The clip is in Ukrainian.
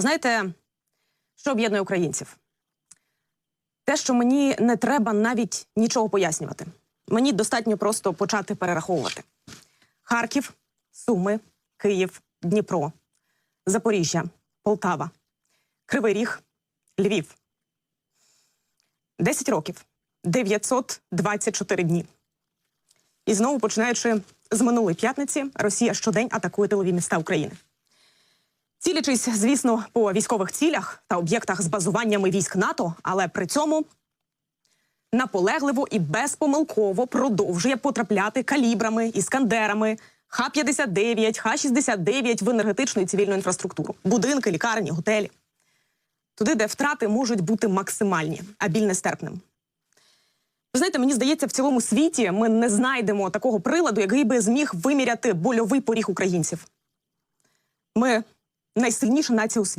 Знаєте, що об'єднує українців? Те, що мені не треба навіть нічого пояснювати. Мені достатньо просто почати перераховувати: Харків, Суми, Київ, Дніпро, Запоріжжя, Полтава, Кривий Ріг, Львів. 10 років, 924 дні. І знову починаючи з минулої п'ятниці, Росія щодень атакує тилові міста України. Цілячись, звісно, по військових цілях та об'єктах з базуваннями військ НАТО, але при цьому наполегливо і безпомилково продовжує потрапляти калібрами, іскандерами, Х-59, Х-69 в енергетичну і цивільну інфраструктуру, будинки, лікарні, готелі. Туди, де втрати можуть бути максимальні, а біль нестерпним. Ви знаєте, мені здається, в цілому світі ми не знайдемо такого приладу, який би зміг виміряти больовий поріг українців. Ми найсильніша нація у світі.